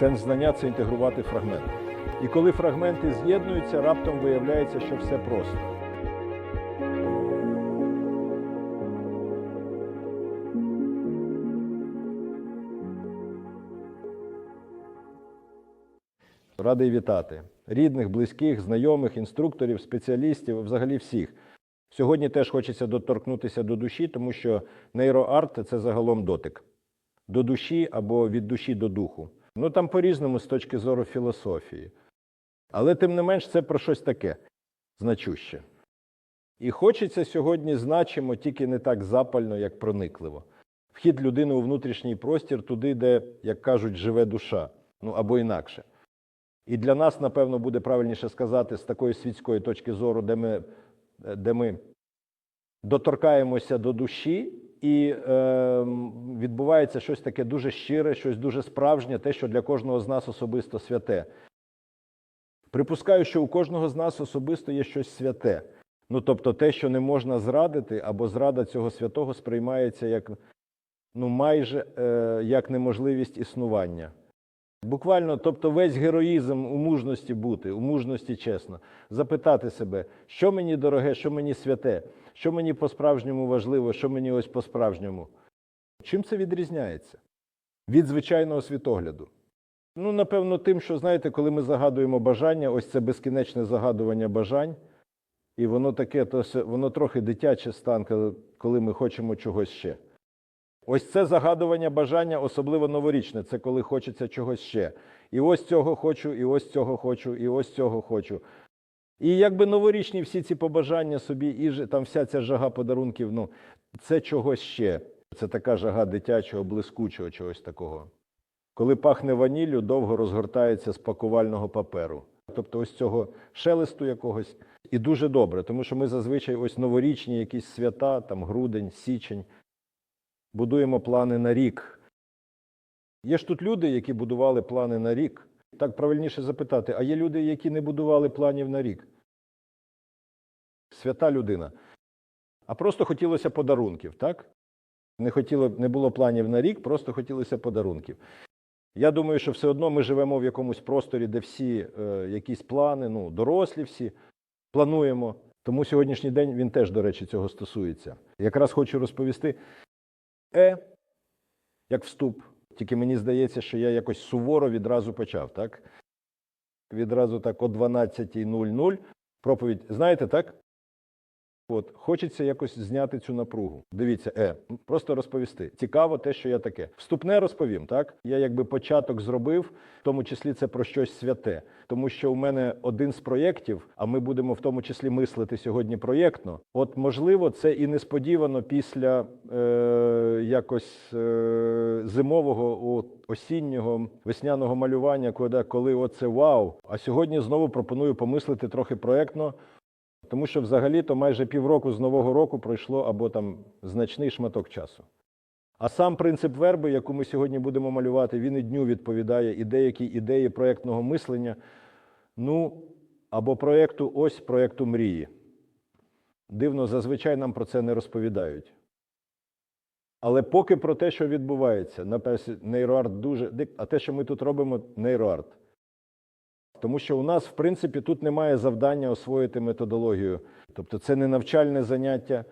Сенс знання це інтегрувати фрагменти. І коли фрагменти з'єднуються, раптом виявляється, що все просто. Радий вітати рідних, близьких, знайомих, інструкторів, спеціалістів, взагалі всіх. Сьогодні теж хочеться доторкнутися до душі, тому що нейроарт це загалом дотик до душі або від душі до духу. Ну там по-різному з точки зору філософії. Але тим не менш це про щось таке значуще. І хочеться сьогодні значимо, тільки не так запально, як проникливо. Вхід людини у внутрішній простір туди, де, як кажуть, живе душа, ну або інакше. І для нас, напевно, буде правильніше сказати з такої світської точки зору, де ми, де ми доторкаємося до душі, і е, відбувається щось таке дуже щире, щось дуже справжнє, те, що для кожного з нас особисто святе. Припускаю, що у кожного з нас особисто є щось святе. Ну, тобто те, що не можна зрадити, або зрада цього святого сприймається як ну, майже е, як неможливість існування. Буквально, тобто, весь героїзм у мужності бути, у мужності чесно, запитати себе, що мені дороге, що мені святе, що мені по-справжньому важливо, що мені ось по-справжньому. Чим це відрізняється від звичайного світогляду? Ну, напевно, тим, що, знаєте, коли ми загадуємо бажання, ось це безкінечне загадування бажань, і воно таке, то воно трохи дитяче стан, коли- коли ми хочемо чогось ще. Ось це загадування бажання, особливо новорічне, це коли хочеться чогось ще. І ось цього хочу, і ось цього хочу, і ось цього хочу. І якби новорічні всі ці побажання собі, і там вся ця жага подарунків, ну, це чогось ще. Це така жага дитячого, блискучого чогось такого. Коли пахне ваніллю, довго розгортається з пакувального паперу. Тобто ось цього шелесту якогось. І дуже добре, тому що ми зазвичай ось новорічні якісь свята, там грудень, січень, будуємо плани на рік. Є ж тут люди, які будували плани на рік. Так правильніше запитати, а є люди, які не будували планів на рік? Свята людина. А просто хотілося подарунків, так? Не, хотіло, не було планів на рік, просто хотілося подарунків. Я думаю, що все одно ми живемо в якомусь просторі, де всі е, якісь плани, ну, дорослі всі, плануємо. Тому сьогоднішній день він теж, до речі, цього стосується. Якраз хочу розповісти. Е, як вступ. Тільки мені здається, що я якось суворо відразу почав, так? Відразу так о 12.00 проповідь. Знаєте, так? От, хочеться якось зняти цю напругу. Дивіться, е, просто розповісти. Цікаво те, що я таке. Вступне розповім, так? Я якби початок зробив, в тому числі це про щось святе. Тому що у мене один з проєктів, а ми будемо в тому числі мислити сьогодні проєктно. От, можливо, це і несподівано після е, якось е, зимового, о, осіннього, весняного малювання, коли, коли оце вау. А сьогодні знову пропоную помислити трохи проєктно. Тому що взагалі-то майже півроку з нового року пройшло або там значний шматок часу. А сам принцип верби, яку ми сьогодні будемо малювати, він і дню відповідає і деякі ідеї проєктного мислення, ну або проєкту ось проєкту мрії. Дивно, зазвичай нам про це не розповідають. Але поки про те, що відбувається, напевно, нейроарт дуже. А те, що ми тут робимо, нейроарт. Тому що у нас, в принципі, тут немає завдання освоїти методологію. Тобто це не навчальне заняття.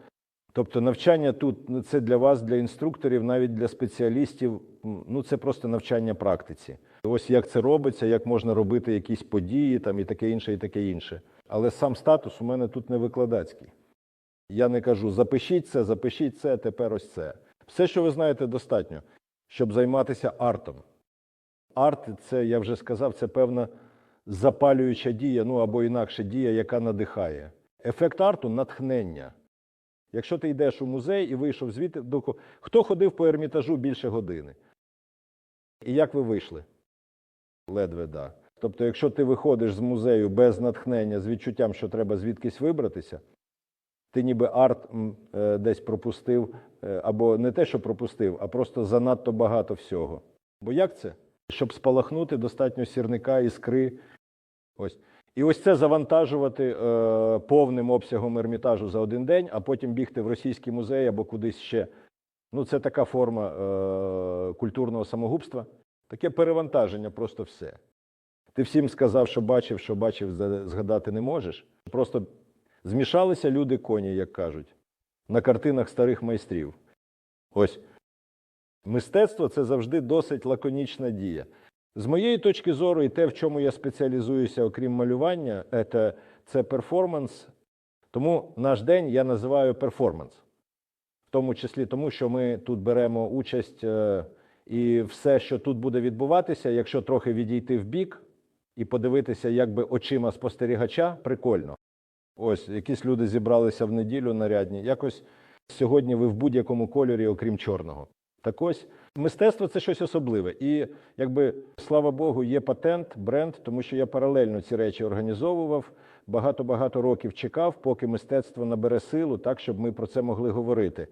Тобто навчання тут ну, це для вас, для інструкторів, навіть для спеціалістів, ну це просто навчання практиці. Ось як це робиться, як можна робити якісь події там, і таке інше, і таке інше. Але сам статус у мене тут не викладацький. Я не кажу, запишіть це, запишіть це, тепер ось це. Все, що ви знаєте, достатньо, щоб займатися артом. Арт це, я вже сказав, це певна запалююча дія, ну або інакше дія, яка надихає. Ефект арту натхнення. Якщо ти йдеш у музей і вийшов звідти, до хто ходив по ермітажу більше години? І як ви вийшли? Ледве да. Тобто, якщо ти виходиш з музею без натхнення, з відчуттям, що треба звідкись вибратися, ти ніби арт е, десь пропустив, е, або не те, що пропустив, а просто занадто багато всього. Бо як це? Щоб спалахнути, достатньо сірника, іскри. Ось. І ось це завантажувати е, повним обсягом ермітажу за один день, а потім бігти в російський музей або кудись ще. Ну, це така форма е, культурного самогубства. Таке перевантаження, просто все. Ти всім сказав, що бачив, що бачив, згадати не можеш. Просто змішалися люди коні, як кажуть, на картинах старих майстрів. Ось мистецтво це завжди досить лаконічна дія. З моєї точки зору, і те, в чому я спеціалізуюся, окрім малювання, це, це перформанс. Тому наш день я називаю перформанс. В тому числі тому, що ми тут беремо участь, е, і все, що тут буде відбуватися, якщо трохи відійти в бік і подивитися, якби очима спостерігача, прикольно. Ось якісь люди зібралися в неділю нарядні. Якось сьогодні ви в будь-якому кольорі, окрім чорного. Так ось мистецтво це щось особливе. І якби слава Богу, є патент, бренд, тому що я паралельно ці речі організовував. Багато-багато років чекав, поки мистецтво набере силу, так щоб ми про це могли говорити.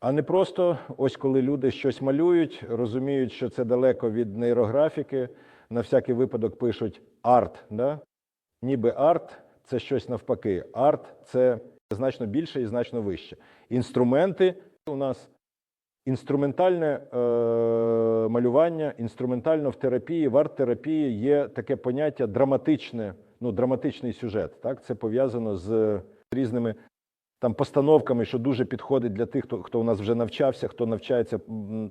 А не просто ось коли люди щось малюють, розуміють, що це далеко від нейрографіки, на всякий випадок пишуть арт. Да? Ніби арт це щось навпаки. Арт це значно більше і значно вище. Інструменти у нас інструментальне е, малювання, інструментально в терапії, в арт-терапії є таке поняття драматичне, ну, драматичний сюжет. Так? Це пов'язано з різними там постановками, що дуже підходить для тих, хто, хто у нас вже навчався, хто навчається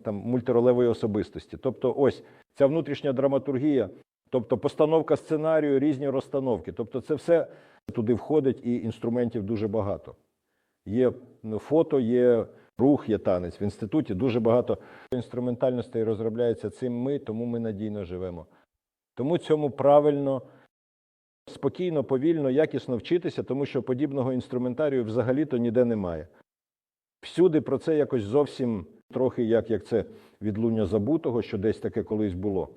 там мультиролевої особистості. Тобто, ось ця внутрішня драматургія, тобто постановка сценарію, різні розстановки. Тобто, це все туди входить, і інструментів дуже багато. Є фото, є рух, є танець. В інституті дуже багато інструментальностей розробляється цим ми, тому ми надійно живемо. Тому цьому правильно, спокійно, повільно, якісно вчитися, тому що подібного інструментарію взагалі-то ніде немає. Всюди про це якось зовсім трохи як, як це відлуння забутого, що десь таке колись було.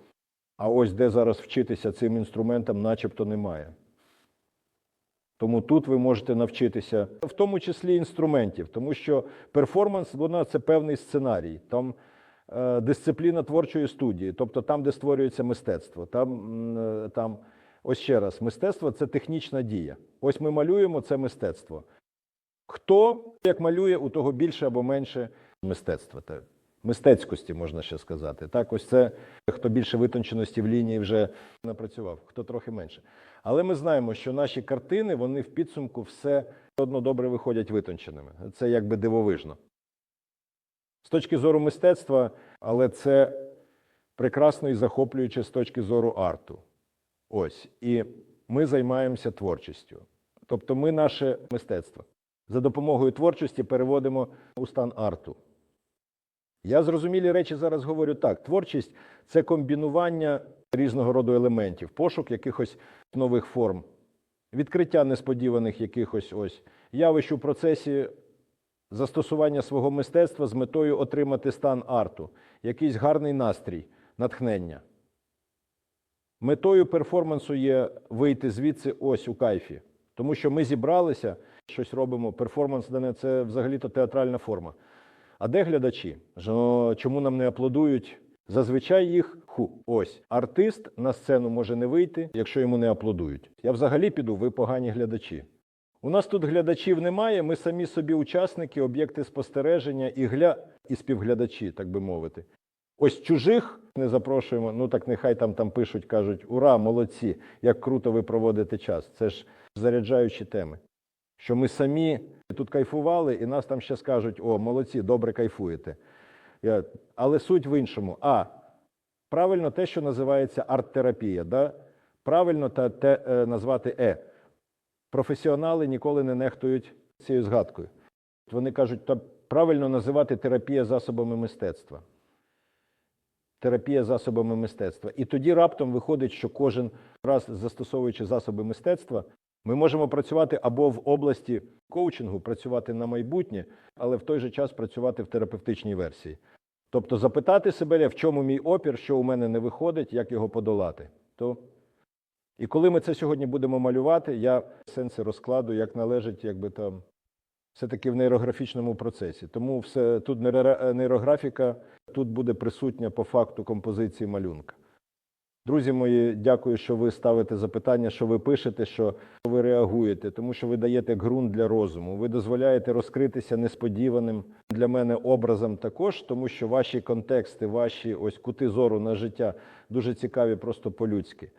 А ось де зараз вчитися цим інструментам, начебто немає. Тому тут ви можете навчитися, в тому числі інструментів, тому що перформанс вона це певний сценарій. Там е, дисципліна творчої студії, тобто там, де створюється мистецтво. Там, е, там, ось ще раз, мистецтво це технічна дія. Ось ми малюємо це мистецтво. Хто як малює, у того більше або менше мистецтва. Мистецькості, можна ще сказати. Так, ось це хто більше витонченості в лінії вже напрацював, хто трохи менше. Але ми знаємо, що наші картини вони в підсумку все одно добре виходять витонченими. Це якби дивовижно. З точки зору мистецтва, але це прекрасно і захоплююче з точки зору арту. Ось. І ми займаємося творчістю. Тобто ми наше мистецтво за допомогою творчості переводимо у стан арту. Я зрозумілі речі зараз говорю так: творчість це комбінування різного роду елементів, пошук якихось нових форм, відкриття несподіваних якихось ось явищ у процесі застосування свого мистецтва з метою отримати стан арту, якийсь гарний настрій, натхнення. Метою перформансу є вийти звідси ось у кайфі, тому що ми зібралися, щось робимо. Перформанс це взагалі-то театральна форма. А де глядачі? Чому нам не аплодують? Зазвичай їх ху, ось артист на сцену може не вийти, якщо йому не аплодують. Я взагалі піду, ви погані глядачі. У нас тут глядачів немає, ми самі собі учасники, об'єкти спостереження і гля і співглядачі, так би мовити. Ось чужих не запрошуємо. Ну так нехай там там пишуть, кажуть: ура, молодці! Як круто ви проводите час. Це ж заряджаючі теми. Що ми самі тут кайфували, і нас там ще скажуть: о, молодці, добре кайфуєте. Я... Але суть в іншому. А правильно те, що називається арт-терапія. Да? Правильно та, те е, назвати Е. Професіонали ніколи не нехтують цією згадкою. Вони кажуть, та правильно називати терапія засобами мистецтва. Терапія засобами мистецтва. І тоді раптом виходить, що кожен раз, застосовуючи засоби мистецтва, ми можемо працювати або в області коучингу, працювати на майбутнє, але в той же час працювати в терапевтичній версії. Тобто запитати себе, в чому мій опір, що у мене не виходить, як його подолати. То... І коли ми це сьогодні будемо малювати, я сенси розкладу, як належить, якби там все-таки в нейрографічному процесі. Тому все тут нейрографіка тут буде присутня по факту композиції малюнка. Друзі мої, дякую, що ви ставите запитання, що ви пишете, що ви реагуєте, тому що ви даєте ґрунт для розуму. Ви дозволяєте розкритися несподіваним для мене образом також, тому що ваші контексти, ваші ось кути зору на життя дуже цікаві, просто по-людськи.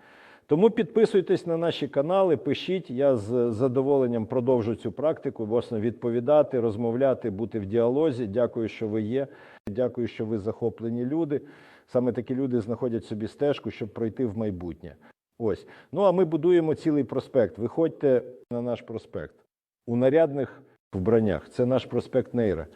Тому підписуйтесь на наші канали, пишіть. Я з задоволенням продовжу цю практику, власне, відповідати, розмовляти, бути в діалозі. Дякую, що ви є. Дякую, що ви захоплені люди. Саме такі люди знаходять собі стежку, щоб пройти в майбутнє. Ось. Ну а ми будуємо цілий проспект. Виходьте на наш проспект у нарядних вбраннях. Це наш проспект Нейра.